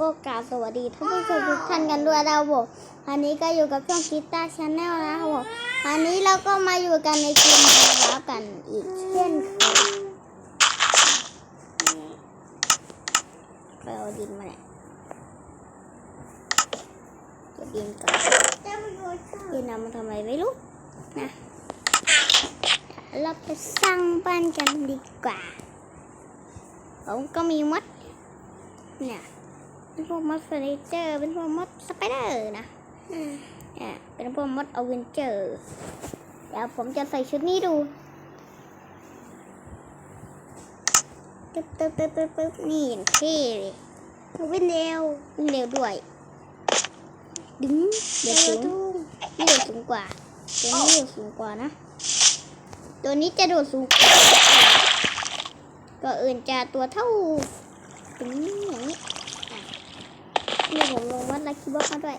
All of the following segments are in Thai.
ก็กล่าวสวัสดีท่านผู้ชมทุกท่านกันด้วยนะครับผมอันนี้ก็อยู่กับช่องคิตาชาแนลนะครับผมอันนี้เราก็มาอยู่กันในเกมแล้วกันอีกเช่นเคยไปเอาดินมาเนี่ยเก็บดินก่อนดินเอามาทำอะไรไม่รู้นะเราไปสร้างบ้านกันดีกว่าผมก็มีมดเนี่ย เป็นพวกมดเฟอร์นิเจอร์เป็นพวกมดสไปเดอร์นะเนี่ยเป็นพวกมดอเวนเจอร์เดี๋ยวผมจะใส่ชุดนี้ดูตึ๊บตึ๊บตึ๊บตึ๊บตึ๊บนี่อย่างเท่เลยวิ่งเร็ววิ่งเร็วด้วยดึงเดี๋ยวสูงนี่เดี๋ยวสูงกว่าตัวนี้เดี๋ยวสูงกว่านะ ตัวนี้จะโดดสูงกว่าก็อื่นจะตัวเท่าถึงอย่างนี้อะ นี่ผมลงวัดลักกี้บ็อกมาด้วย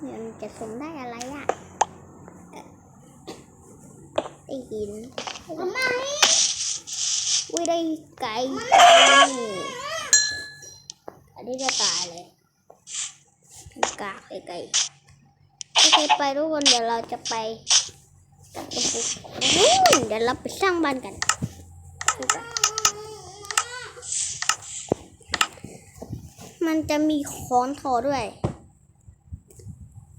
เนี่ยมันจะสมได้อะไรอะเอ่อได้หินทำไมอุ้ยได้ไก่นี่อันนี้จะตายเลยกากไก่ไก่โอเคไปทุกคนเดี๋ยวเราจะไปอู้เดี๋ยวเราไปสร้างบ้านกันดูกัน มันจะมีค้อนทอด้วย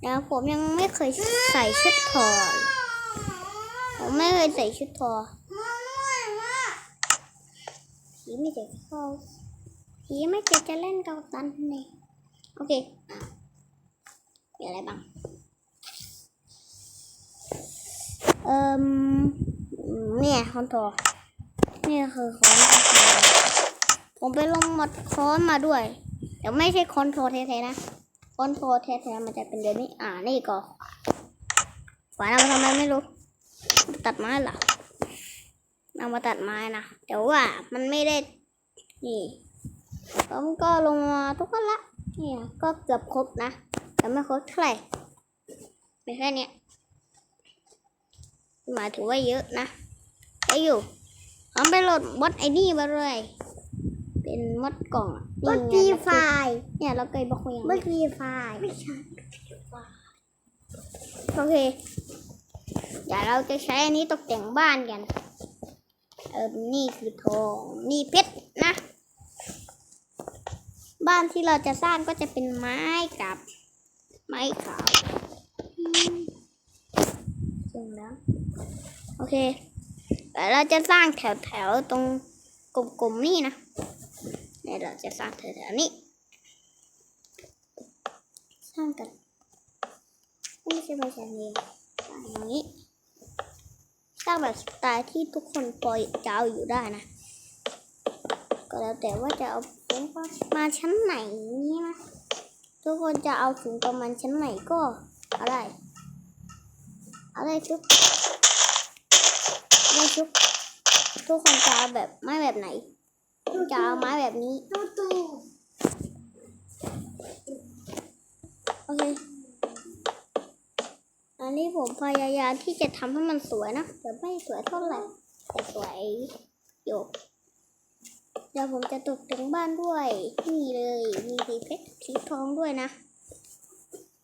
แล้วผมยังไม่เคยใส่ชุดทอ ผมไม่เคยใส่ชุดทอผีไม่เจ็บเขาผีไม่เจ็บจะเล่นเกาตันนี่โอเคอะมีอะไรบ้าง เอ่มเนี่ยคอนทอนี่คือค้อนทอผมไปลงหมดค้อนมาด้วย แต่ไม่ใช่คอนโทรแท้ๆนะคอนโทรแท้ๆมันจะเป็นเดี๋ยวนี้อ่านี่ก็ขวานเอามาทำไมไม่รู้ ตัดไม้เหรอเอามาตัดไม้นะแต่ว่ามันไม่ได้นี่ผมก็ลงมาทุกคนละนี่ก็เกือบครบนะแต่ไม่ครบเท่าไหร่ไม่แค่เนี้ยหมายถึงว่าเยอะนะไอ้อยู่เอาไปโหลดบอทไอ้นี่มาเลย เป็นมดกล่องอะบักนี่กีไงไฟล์เนี่ยเราเคยบอกคุยอย่างบักนี้กีไฟล์ไม่ใช่โอเคเดี๋ยวเราจะใช้อันนี้ตกแต่งบ้านกันเออนี่คือทองนี่เพชรนะ บ้านที่เราจะสร้างก็จะเป็นไม้กับ ไม้ขาวอืมจริงแล้วโอเคเดี๋ยวเราจะสร้างแถวๆตรงกลมๆนี่นะ เนี่ยเราจะสร้างแถวๆนี้สร้างกันไม่ใช่ภาษาเองสร้างอย่างนี้สร้างแบบสไตล์ที่ทุกคนพอจะเอาอยู่ได้นะ ก็แล้วแต่ว่าจะเอาสูงมาชั้นไหนนี่นะทุกคนจะเอาสูงประมาณชั้นไหนก็อาได้เอาได้ทุกได้ทุกทุกคนจะเอาแบบไม้แบบไหน จะเอาไม้แบบนี้ โอเค อันนี้ผมพยายามที่จะทำให้มันสวยนะแต่ไม่สวยเท่าไหร่แต่สวยอยู่เดี๋ยวผมจะตกแต่งบ้านด้วย นี่เลย มีสีเพชรสีทองด้วยนะ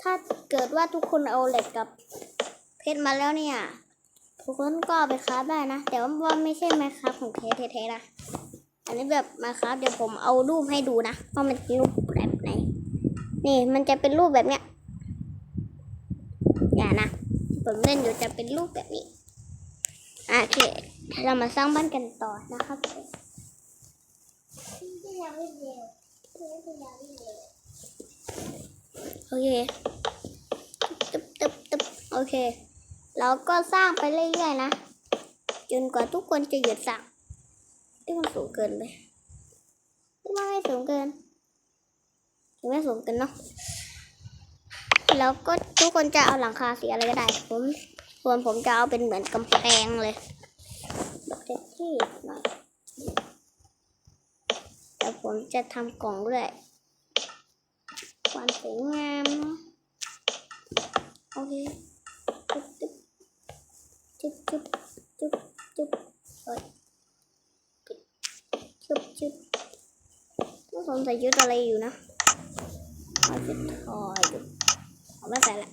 ถ้าเกิดว่าทุกคนเอาเหล็กกับเพชรมาแล้วเนี่ยทุกคนก็ไปคราได้นะ แต่ว่าไม่ใช่ไมคราฟของแท้แท้ๆนะ อันนี้แบบไมคราฟเดี๋ยวผมเอารูปให้ดูนะว่ามันเป็นรูปแบบไหน นี่มันจะเป็นรูปแบบเนี้ย อย่านะผมเล่นอยู่จะเป็นรูปแบบนี้โอเคเรามาสร้างบ้านกันต่อนะครับโอเคตึ๊บตึ๊บตึ๊บโอเค เราก็สร้างไปเรื่อยๆนะ จนกว่าทุกคนจะหยุดสร้าง ที่มันสูงเกินไปที่ว่าไม่สูงเกินถึงไม่สูงเกินเนาะแล้วก็ทุกคนจะเอาหลังคาสีอะไรก็ได้ผมส่วนผมจะเอาเป็นเหมือนกำแพงเลยแบบเท่หน่อยแล้วผมจะทำกล่องด้วยความสวยงามเนาะโอเคจุ๊บจุ๊บจุ๊บจุ๊บจุ๊บ ชุบชุบต้องสงสัยยุดอะไรอยู่นะเอาชุดทอยดูเอาไม่ใส่ละ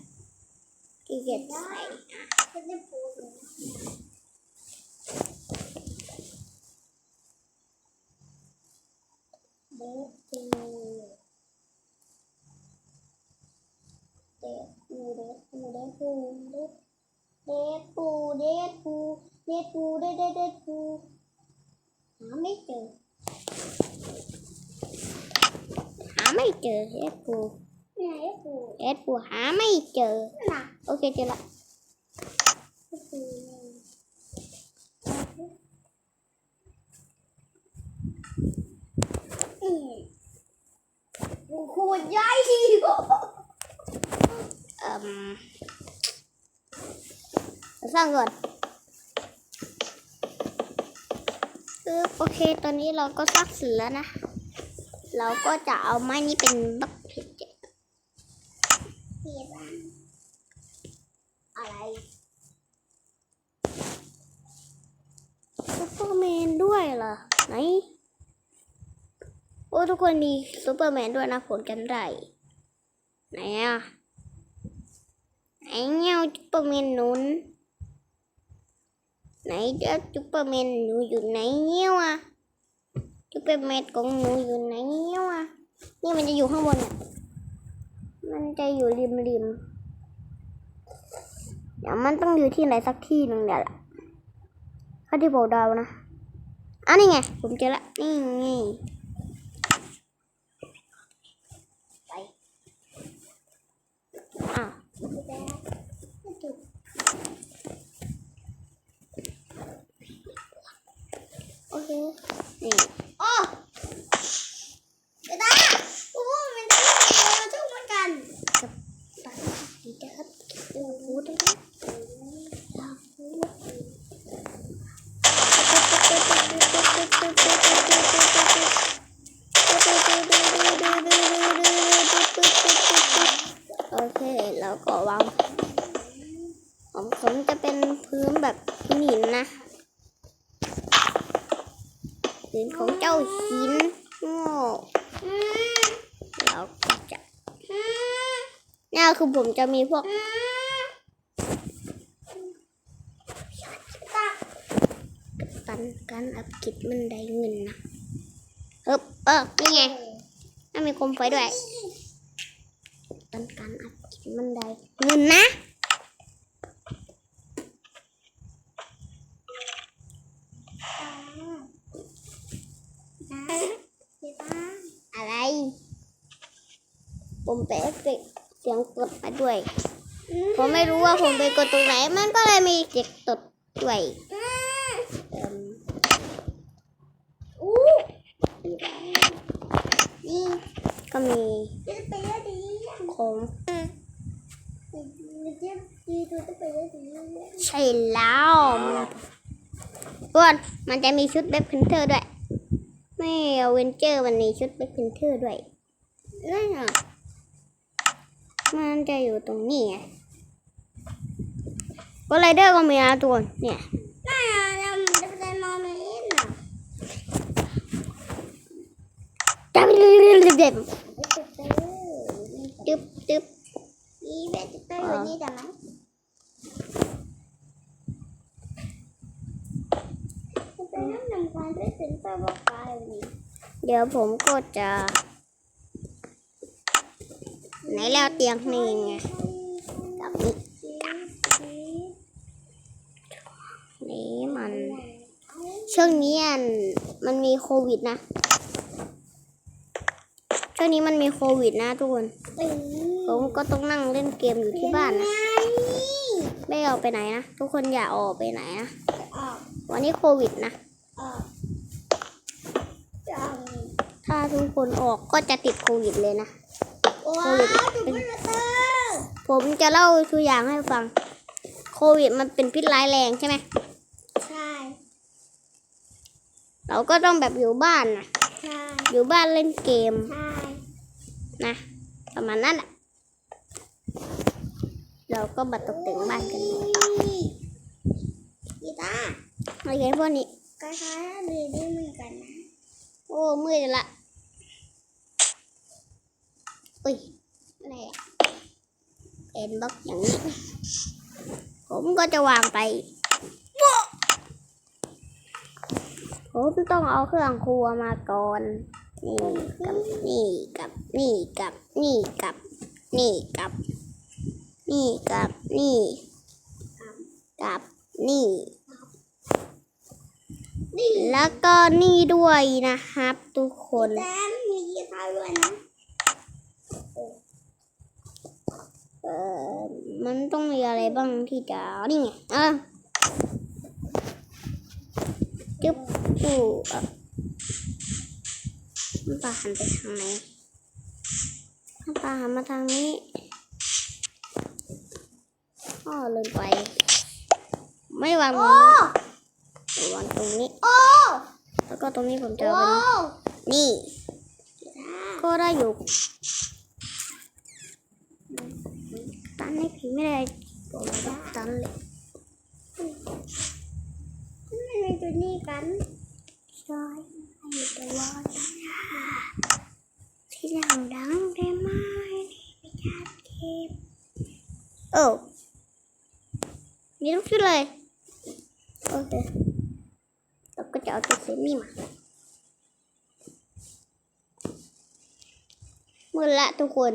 ขี้เกียจใส่ ก็จะพูดนะเด็กปูเด็กปูเด็กปูเด็กปูเด็กเด็กปูเด็กปูเด็กปูเด็กเด็กเด็กปูหาไม่เจอ หาไม่เจ อเอสปูไหนปูเอสปูหาไม่เจอหนักโอเคเจอละปูอืมโอ้โหใหญ่เอ่มสร้างก่อนคือโอเค ตอนนี้เราก็สร้างเสร็จแล้วนะ เราก็จะเอาไม้นี้เป็นบักเพจเสียบ้างอะไรซูเปอร์แมนด้วยเหรอไหนโอ้ทุกคนมีซูเปอร์แมนด้วยนะผลกันได้ไหนอะไหนเงี้ยวซูเปอร์แมนนุนไหนเจ้าซูเปอร์แมนหนูอยู่ไหนเงี้ยวอะ เปอร์แมนของหนูอยู่ไหนเงี้ยว่ะนี่มันจะอยู่ข้างบนเนี่ยมันจะอยู่ริมริมเดี๋ยวมันต้องอยู่ที่ไหนสักที่หนึ่งเดี๋ยวละข้าที่บอกดาวนะอันนี้ไง ผมเจอละนี่ไงไปอ้าวโอเคนี่ เดี๋ยวนะโอ้มันจะเป็นตัวเหมือนกันตัดดีนะครับโอ้โหได้ไหมโอเคแล้วก็วางของผมจะเป็นพื้นแบบหินนะ พื้นของเจ้าหินโง่อืมแล้วก็จะเนี่ยคือผมจะมีพวกอืมตักตันการอัพกิจมันได้เงินนะเฮ้บเออนี่ไงน่ามีคมไฟด้วยตันการอัพกิจมันได้เงินนะเดี๋ยวนะ อะไร ผมไปเอฟเฟกต์เสียงกดมาด้วย ผมไม่รู้ว่าผมไปกดตรงไหน มันก็เลยมีเสียงตดด้วยอืมเอิ่มอู้นี่ก็มีจะไปได้ดีโคมมันจะดีตัวจะไปได้ดีใช่แล้วก่อนมันจะมีชุดแบ็คพินเทอร์ด้วย ไม่เวนเจอร์มันมีชุดแบ็คพินเทอร์ด้วยนั่นอะ มันจะอยู่ตรงนี้ไงก็ไรเดอร์ก็มีนะทุกคนเนี่ยน่าจะจะไปมองไม่เห็นน่ะจับเด็บไปจะไปตึ๊บตึ๊บอีเวทจะไปวันนี้ได้ไมจะไปน้ำนำการด้วยเป็นตัวบอกไปเดี๋ยวผมก็จะ ไหนแล้วเตียงนี่ไงกับนี่นี่มันช่วงนี้อันมันมีโควิดนะ ช่วงนี้มันมีโควิดนะทุกคน ผมก็ต้องนั่งเล่นเกมอยู่ที่บ้านนะ ไม่ออกไปไหนนะ ทุกคนอย่าออกไปไหนนะ วันนี้โควิดนะถ้าทุกคนออกก็จะติดโควิดเลยนะ ว้าวถูกเป็นเตอร์ผมจะเล่าตัวอย่างให้ฟัง โควิดมันเป็นพิษร้ายแรงใช่ไหมใช่ เราก็ต้องแบบอยู่บ้านนะใช่อยู่บ้านเล่นเกมใช่นะประมาณนั้นแหละเราก็มาตกแต่งบ้านกันกีตาร์อะไรพวกนี้คล้ายๆดีดีเหมือนกันนะ โอ้มืดละ อุ้ยอะไรอะเป็นบล็อกอย่างนี้ ผมก็จะวางไป ผมต้องเอาเครื่องครัวมาก่อน นี่กับนี่กับนี่กับนี่กับนี่กับนี่กับนี่กับนี่นี่แล้วก็นี่ด้วยนะครับ ทุกคนแต้มมีกีตาร์ด้วยนะ เออมันต้องมีอะไรบ้างที่จะนี่ไงเออจุ๊บปูเออมันปลาหันไปทางไหนมันปลาหันมาทางนี้อ้อลืมไป ไม่วางตรงโอ้นี้วางตรงนี้โอ้แล้วก็ตรงนี้ผมจะโอ้เอาเป็นนี่ ก็ได้อยู่ ตันให้ผีไม่ได้ผมก็ตันเลยไม่เป็นตัวนี้กันใช่ให้ตัวว่าที่หลังดังได้ไหมไม่ชาเก็บโอ้มีทุกชุดเลย โอเคเราก็จะเอาตัวเซมี่มาหมือละทุกคน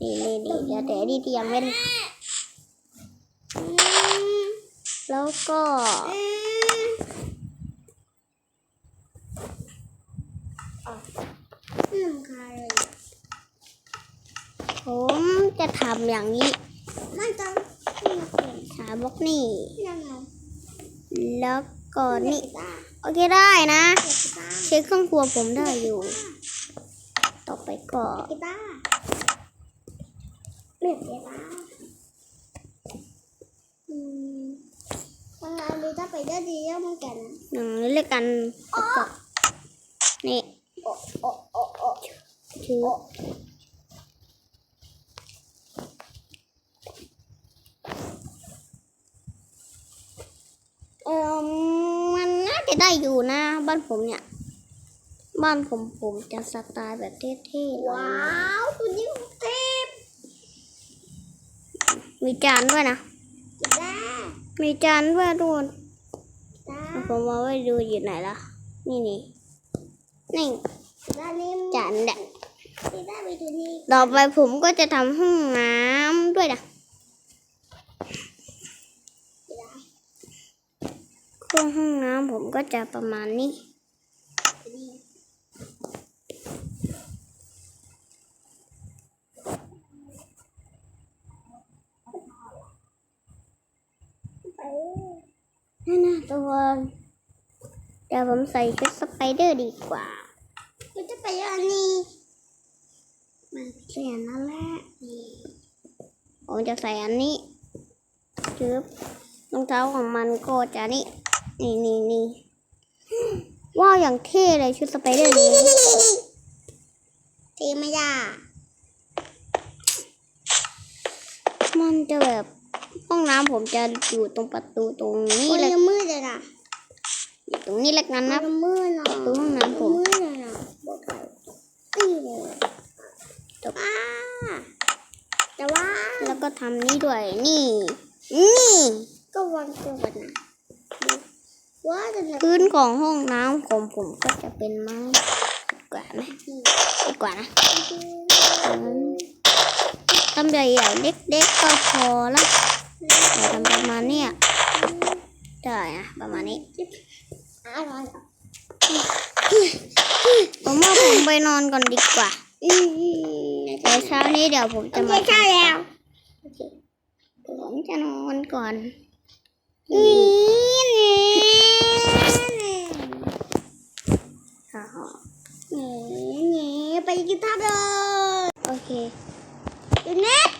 ะอะทำอย่างนี้ก็อย่างนี้อาเค้กก็ได้เออมันนี่ทำยังได้ทำแล้วนี่นี่นี่เดี๋ยวแต่นี่ที่ยังไม่ได้อืมแล้วก็อืมอืมค่ะเลยผมจะทำอย่างนี้มันต้องนี่เป็นสามบล็อกนี่ยังไงแล้วก็นี่กีตาร์โอเคได้นะกีตาร์เช็คเครื่องครัวผมได้อยู่ ต่อไปก็ กีตาร์เรียกกีตาร์อืมทำงานดูถ้าไปได้ดีแล้วมันกันนะหนึ่งเรียกกันแล้วก็นี่โอ้โอ้โอ้โอ้ชื่อเออมันน่าจะได้อยู่นะ บ้านผมเนี่ย บ้านผมผมจะสไตล์แบบเท่ๆว้ายวตัวนี้เต็ม มีจานด้วยนะกีตาร์มีจานด้วยทุกคนกีตาร์ผมเอาไว้ดูอยู่ไหนล่ะ นี่นี่นี่กีตาร์นี่จานแดกกีตาร์มีตัวนี้ต่อไปผมก็จะทำห้องน้ำด้วยนะกีตาร์เครื่องห้องน้ำผมก็จะประมาณนี้ ตัวนี้ไป นั่นนะทุกคนเดี๋ยวผมใส่ชุดสไปเดอร์ดีกว่ามันจะไปเดอันนี้มันเสียนั่นแหละนี่ผมจะใส่อันนี้จึ๊บรองเท้าของมันก็จะนี่นี่นี่นี่ว้าวอย่างเท่เลยชุดสไปเดอร์นี้ทีไม่ยามันจะแบบ ห้องน้ำผมจะอยู่ตรงประตูตรงนี้คนเลยละมือเลยนะอยู่ตรงนี้แล้วกันคนะนละมือเนาะประตูห้องน้ำผม มือเลยนะบอกไปนี่เลยจบอ่าแต่ว่าแล้วก็ทำนี้ด้วยนี่ นี่ก็วางตัวกันนะว่าจะทำพื้นของห้องน้ำของผมก็จะเป็นไม้ดีกว่าไหมดีกว่านะทำใหญ่ๆเล็กๆก็พอละ แต่ทำประมาณเนี้ยได้อะประมาณนี้อะไรผมว่าผมไปนอนก่อนดีกว่าอืมเดี๋ยวเช้านี้เดี๋ยวผมจะจะมามาใช่แล้วผมจะนอนก่อนนี่นี่ฮ่านี่นี่ไปกินทับเลยโอเคอยู่เน็ต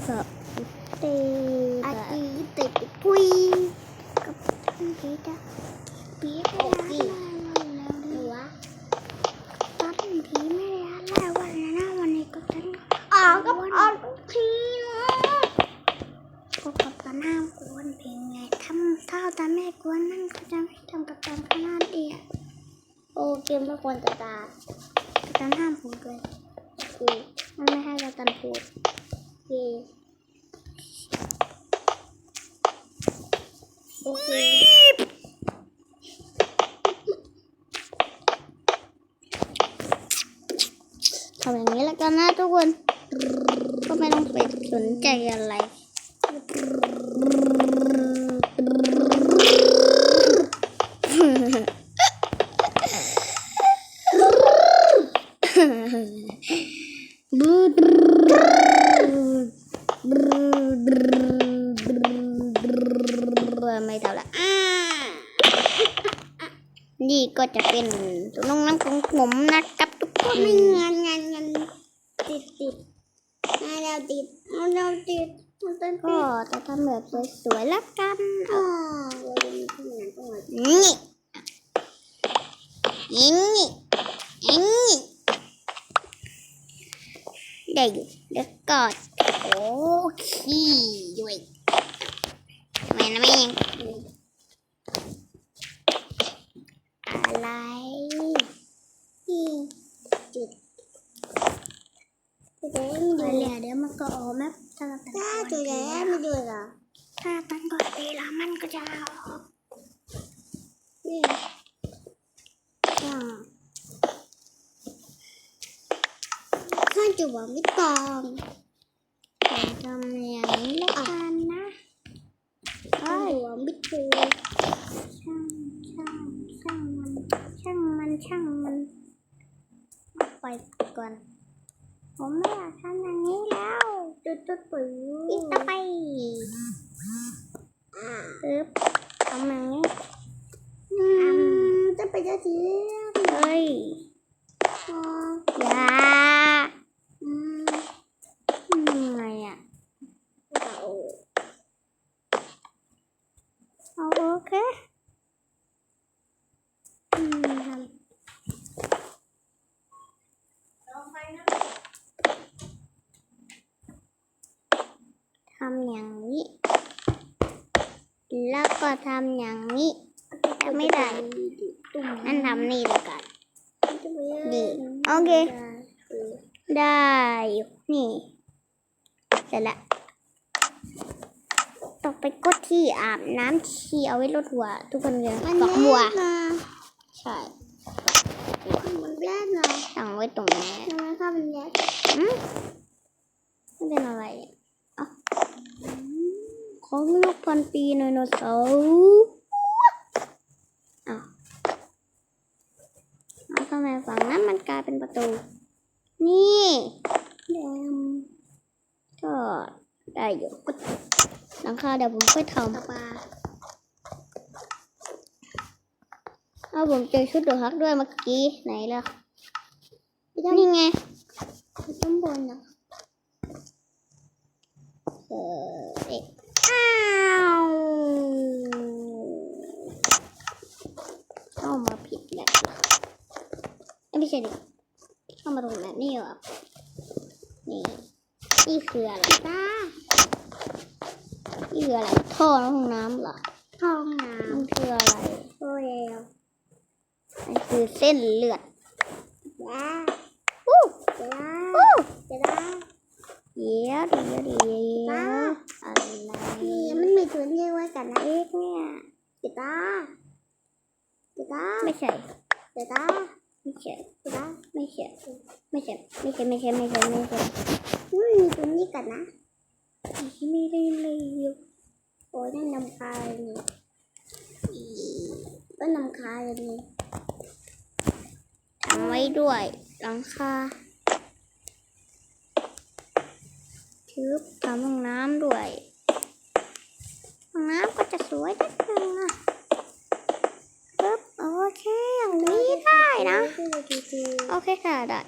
กับตีอกับตีติดปุยกับพีดาพีดาพีหรือวะ ตอนผีไม่ได้แล้ววันนั้นนะวันนี้ก็ฉัน อ๋อก็อ๋อทีเนาะ ก็กับตอนห้ามกวนเพลงไงทำเท่าตอนแม่กวนนั่นก็จะไม่ทำกับตอนขนาดเดียว โอ้เกมไม่ควรจะตา กับตอนห้ามพูดเลย คือ มันไม่ให้กับตอนพูด คือโอเค ทำอย่างนี้แล้วกันนะทุกคน ก็ไม่ต้องไปสนใจอะไร ไม่เท่าละ อ่า นี่ก็จะเป็นตัวน้องน้ำของผมนะครับทุกคน ไม่งานงานงานติดติดงานเราติดงานเราติดมันเป็น ก็จะทำแบบสวยๆแล้วกัน อ๋อเราจะมีที่งานต้องมา นี่ นี่นี่ได้อยู่แล้วก็โอ้ขี้ด้วยทำไมนะแม่ยังอะไร ที่จุดจุดแดง มา ดู เหลือเดี๋ยวมันก็ออกแม่ถ้าเราแต่ง ถ้า ตัว จุดแดงไม่ดูเหรอ ถ้าตั้งก่อนเวลามันก็จะออก นี่ อ่า ข้าจุดหวังไม่ตอง ทำอย่างนี้แล้วกันนะ ข้าจุดหวังไม่ถู ช่างช่างช่างมัน ช่างมัน ช่างมันเอาไปก่อน ผมไม่อยากทำอย่างนี้แล้วจุดจุดปุ๋ยอีกต่อไปปึ๊บทำอย่างนี้อืมจะไปจะทีเฮ้ยอ๋ออย่า อืม ยังไงอะ เอา เอาโอเคอืมทำทำอย่างนี้ แล้ว ก็ทำอย่างนี้ทำไม่ได้ตุ่มนั่นทำนี่เลยกันจะไปนี่โอเค ได้อยู่นี่เสร็จแล้วต่อไปก็ที่อาบน้ำชีเอาไว้ลดหัว ทุกคนเลยมันฝักบัวเล่นนะใช่มันเล่นนะตั้งไว้ตรงนี้ทำไมข้ามันแย่อืมไม่เป็นอะไรเอะ ของนกพันปีไดโนเสาร์อ้าวเอาทำไมฝั่งนั้นมันกลายเป็นประตู นี่แดมก็ได้อยู่หลังคาเดี๋ยวผมค่อยทำปลาเอาผมเจอชุดดูฮักด้วยเมื่อกี้ไหนล่ะนี่ไงข้างบนนะ เออเอ๊ะอ้าวเข้ามาผิดแบบเอ้ยไม่ ใช่ดิเข้ามาตรงแบบนี้เหรอนี่คืออะไรตานี่คืออะไรท่อห้องน้ำเหรอท้องน้มันคืออะไรำโอ้ยแล้วมันคือเส้นเลือดจ้าอู้จ้าอู้จ้าเดี๋ยวเดี๋ยวเดี๋ยวตาอะไรนี่มันมีตัวนี้ไว้กันนะเอ็กเนี่ยจ้าตาจ้าไม่ใช่จ้าตา ไม่ใช่จ้าไม่ใช่ไม่ใช่ไม่ใช่ไม่ใช่ไม่ใช่ไม่ใช่มันมีตัวนี้กันนะไม่ได้เลยโอ้ยนั่นนำคาเลยนี่อีก็นำคาเลยนี่ทำไว้ด้วยหลังคาชืบทำห้องน้ำด้วยห้องน้ำก็จะสวยนิดนึงอะ โอเคอย่างนี้ได้นะ โอเคค่ะได้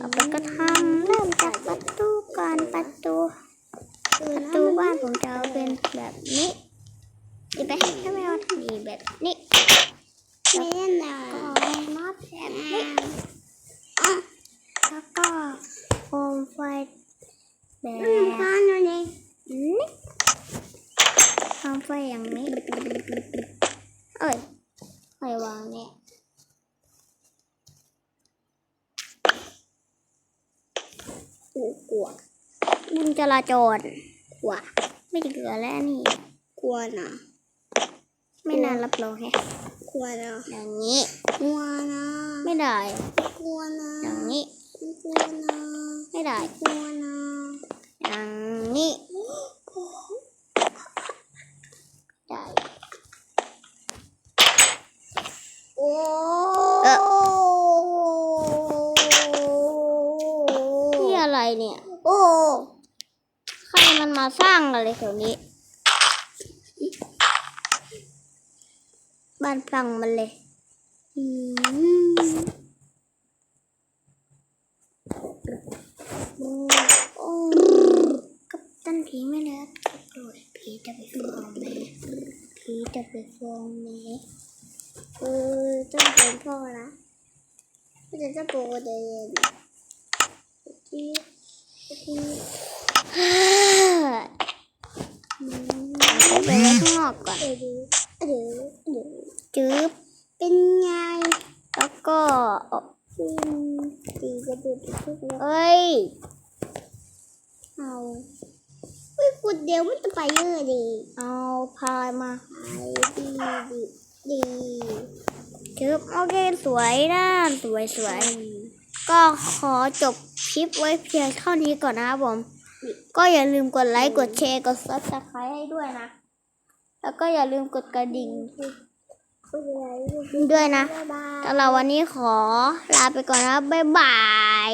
ต่อไปก็ทำเริ่มจากประตูก่อนประตูประตูบ้านผมจะเอาเป็นแบบนี้ดีไหมถ้าไม่เอาดีแบบนี้ไม่เล่นนะก็มาแบบนี้อะแล้วก็โคมไฟแบมันบนำคาหน่อยนี่นี้โคมไฟอย่างนี้ เอ้ยใครวางเนี่ยกูกลัวบุญจราจรกลัวไม่ได้เกลือแล้วนี่ กลัวนะไม่น่ารับรองแฮะกลัวนะอย่างนี้กลัวนะไม่ได้กลัวนะอย่างนี้กลัวนะไม่ได้กลัวนะ อย่างนี้ได้ โอ้ เออ นี่อะไรเนี่ย โอ้ ใครมัน มาสร้างอะไรแถวนี้ บ้านฟังมันเลยกับตันผีไม่เลิกโกรธผีจะไปฟ้องแม่ผีจะไปฟ้องแม่เออต้องเป็นพ่อนะไม่ใช่จะโปรเดนที่ที่ อืมเอาไปไว้ข้างนอกก่อน เดี๋ยวเดี๋ยวเดี๋ยว จืบเป็นไง แล้วก็เอาอืมตีกระดูกทุกแล้วเอ้ย เอาเฮ้ยกุดเดียวมันจะไปเยอะดี เอาพายมาไปดีดีดีจืบโอเค สวยนะสวยสวย ก็ขอจบคลิปไว้เพียงเท่านี้ก่อนนะครับผม ก็อย่าลืมกดไลค์ กดแชร์ กดซับสไครต์ให้ด้วยนะ แล้วก็อย่าลืมกดกระดิ่งพูดอะไรด้วยนะบ๊ายบายสำหรับวันนี้ขอลาไปก่อนนะ บ๊ายบาย